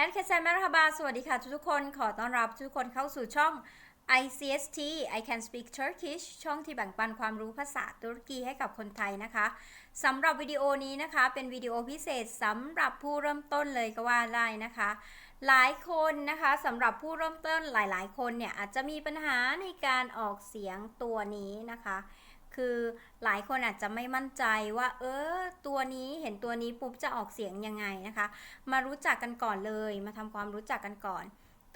แฮนแคสเซนแมรฮาบาสวัสดีค่ะทุกๆคน ขอต้อนรับทุกคนเข้าสู่ช่อง ICST I Can Speak Turkish ช่องที่แบ่งปันความรู้ภาษาตุรกีให้กับคนไทยนะคะสำหรับวิดีโอนี้นะคะเป็นวิดีโอพิเศษสำหรับผู้เริ่มต้นเลยก็ว่าได้นะคะ หลายคนนะคะสำหรับผู้เริ่มต้นหลายๆ คนเนี่ยอาจจะมีปัญหาในการออกเสียงตัวนี้นะคะ คือหลายคนอาจจะไม่มั่นใจว่า เออ ตัวนี้เห็นตัวนี้ปุ๊บจะออกเสียงยังไงนะคะ มารู้จักกันก่อนเลย มาทำความรู้จักกันก่อน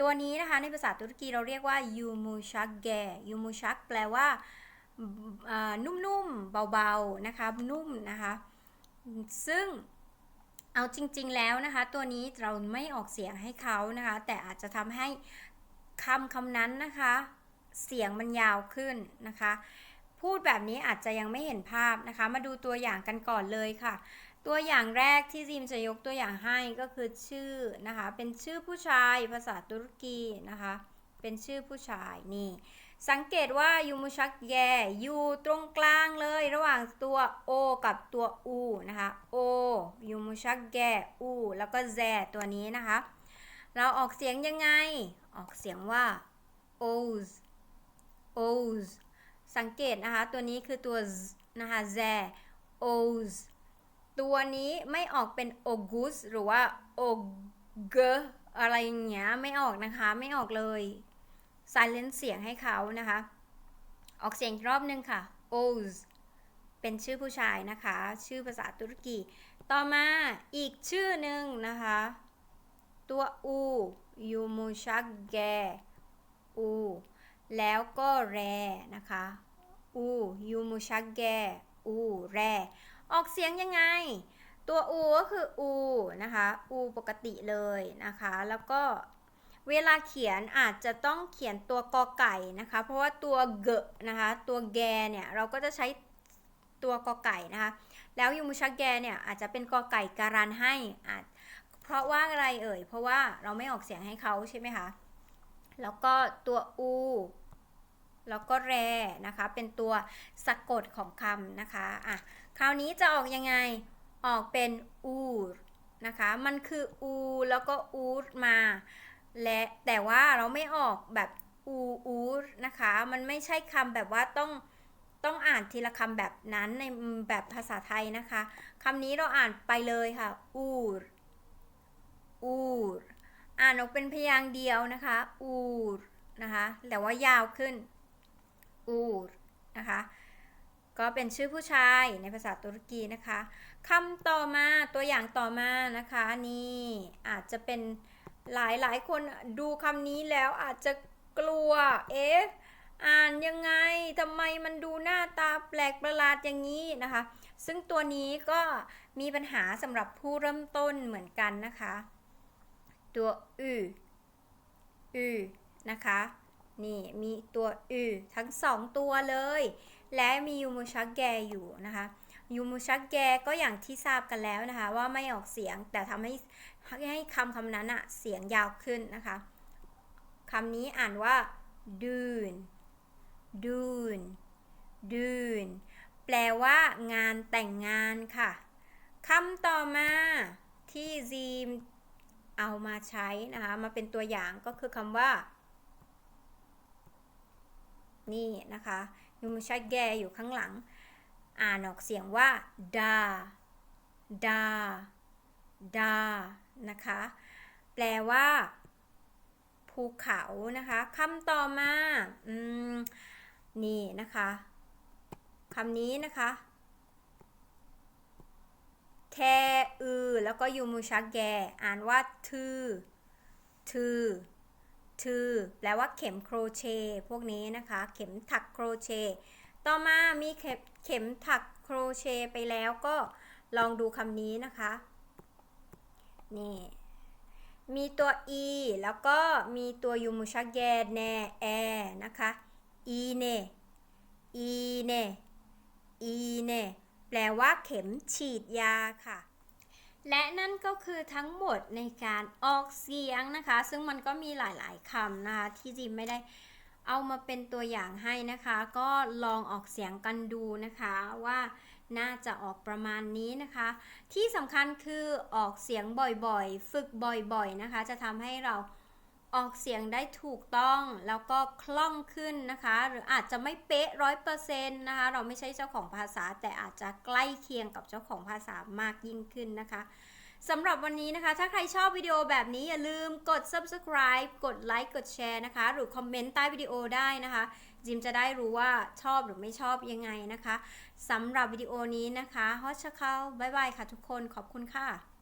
ตัวนี้นะคะในภาษาตุรกีเราเรียกว่ายูมูชักแกยูมูชักแปลว่านุ่มๆ เบาๆ นะคะ นุ่มนะคะ ซึ่งเอาจริงๆแล้วนะคะ ตัวนี้เราไม่ออกเสียงให้เขานะคะ แต่อาจจะทำให้คำคำนั้นนะคะ เสียงมันยาวขึ้นนะคะ พูดแบบนี้อาจจะยังไม่เห็นภาพนะคะ มาดูตัวอย่างกันก่อนเลยค่ะ ตัวอย่างแรกที่ซิมจะยกตัวอย่างให้ก็คือชื่อนะคะ เป็นชื่อผู้ชายภาษาตุรกีนะคะ เป็นชื่อผู้ชายนี่ สังเกตว่ายูมุชักแยอยู่ตรงกลางเลยระหว่างตัว O กับตัว U นะคะ O ยูมุชักแย U แล้วก็แซตัวนี้นะคะ เราออกเสียงยังไง ออกเสียงว่า O's O's สังเกตนะคะ ตัวนี้คือตัวนะคะ z O's ตัวนี้ไม่ออกเป็น August หรือว่า Og อะไรอย่างเงี้ยไม่ออกนะคะ ไม่ออกเลย silent เสียงให้เขานะคะ ออกเสียงรอบนึงค่ะ O's เป็นชื่อผู้ชายนะคะ ชื่อภาษาตุรกี ต่อมาอีกชื่อหนึ่งนะคะ ตัว U Yumuşak G U แล้วก็แรนะคะ อูยูมูชักแกอูแร ออกเสียงยังไง ตัวอูก็คืออูนะคะอูปกติเลยนะคะ แล้วก็เวลาเขียนอาจจะต้องเขียนตัวกอไก่นะคะ เพราะว่าตัวเกะนะคะตัวแกเนี่ยเราก็จะใช้ตัวกอไก่นะคะ แล้วยูมูชักแกเนี่ยอาจจะเป็นกอไก่การันให้อาจเพราะว่าอะไรเอ่ย เพราะว่าเราไม่ออกเสียงให้เขาใช่ไหมคะ แล้วก็ตัวอู แล้วก็แรนะคะ เป็นตัวสะกดของคำนะคะอะคราวนี้จะออกยังไงออกเป็นอูนะคะ มันคืออูแล้วก็อูดมา และแต่ว่าเราไม่ออกแบบอูอูดนะคะ มันไม่ใช่คำแบบว่าต้องต้องอ่านทีละคำแบบนั้นในแบบภาษาไทยนะคะคำนี้เราอ่านไปเลยค่ะ อูดอูดอ่านออกเป็นพยางค์เดียวนะคะ อูดนะคะ แต่ว่ายาวขึ้น อูดนะคะก็เป็นชื่อผู้ชายในภาษาตุรกีนะคะคำต่อมาตัวอย่างต่อมานะคะนี่อาจจะเป็นหลายหลายคนดูคำนี้แล้วอาจจะกลัวเอ๊ะอ่านยังไงทำไมมันดูหน้าตาแปลกประหลาดอย่างนี้นะคะ ซึ่งตัวนี้ก็มีปัญหาสำหรับผู้เริ่มต้นเหมือนกันนะคะ ตัวอือืนะคะ นี่มีตัวอืทั้งสองตัวเลย และมียูมูชักแกอยู่นะคะยูมูชักแกก็อย่างที่ทราบกันแล้วนะคะว่าไม่ออกเสียงแต่ทำให้ให้คำคำนั้นอะเสียงยาวขึ้นนะคะคำนี้อ่านว่าดูนดูนดูนแปลว่างานแต่งงานค่ะคำต่อมาที่ซีมเอามาใช้นะคะมาเป็นตัวอย่างก็คือคำว่า นี่นะคะยูมุชัยแกอยู่ข้างหลัง อ่านออกเสียงว่าดาดาดานะคะ แปลว่า ภูเขานะคะคำต่อมาอืมนี่นะคะคำนี้นะคะแทอือแล้วก็ยูมุชักแก อ่านว่าทือทือ ทือแปลว่าเข็มโครเชต์พวกนี้นะคะ เข็มถักโครเชต์ต่อมามีเข็มเข็มถักโครเชต์ไปแล้วก็ลองดูคำนี้นะคะ นี่ มีตัว e แล้วก็มีตัวยูมุชักแกแนแอนะคะ e เน e เน e เนแปลว่าเข็มฉีดยาค่ะ และนั่นก็คือทั้งหมดในการออกเสียงนะคะ ซึ่งมันก็มีหลายๆคำนะคะที่จิมไม่ได้เอามาเป็นตัวอย่างให้นะคะ ก็ลองออกเสียงกันดูนะคะว่าน่าจะออกประมาณนี้นะคะ ที่สำคัญคือออกเสียงบ่อยๆ ฝึกบ่อยๆนะคะ จะทำให้เรา ออกเสียงได้ถูกต้องแล้วก็คล่องขึ้นนะคะ หรืออาจจะไม่เป๊ะร้อยเปอร์เซ็นต์นะคะ เราไม่ใช่เจ้าของภาษา แต่อาจจะใกล้เคียงกับเจ้าของภาษามากยิ่งขึ้นนะคะสำหรับวันนี้นะคะ ถ้าใครชอบวิดีโอแบบนี้อย่าลืมกด subscribe กดไลค์กดแชร์นะคะ หรือคอมเมนต์ใต้วิดีโอได้นะคะ จิมจะได้รู้ว่าชอบหรือไม่ชอบยังไงนะคะสำหรับวิดีโอนี้นะคะฮอชเข้าบายบายค่ะทุกคนขอบคุณค่ะ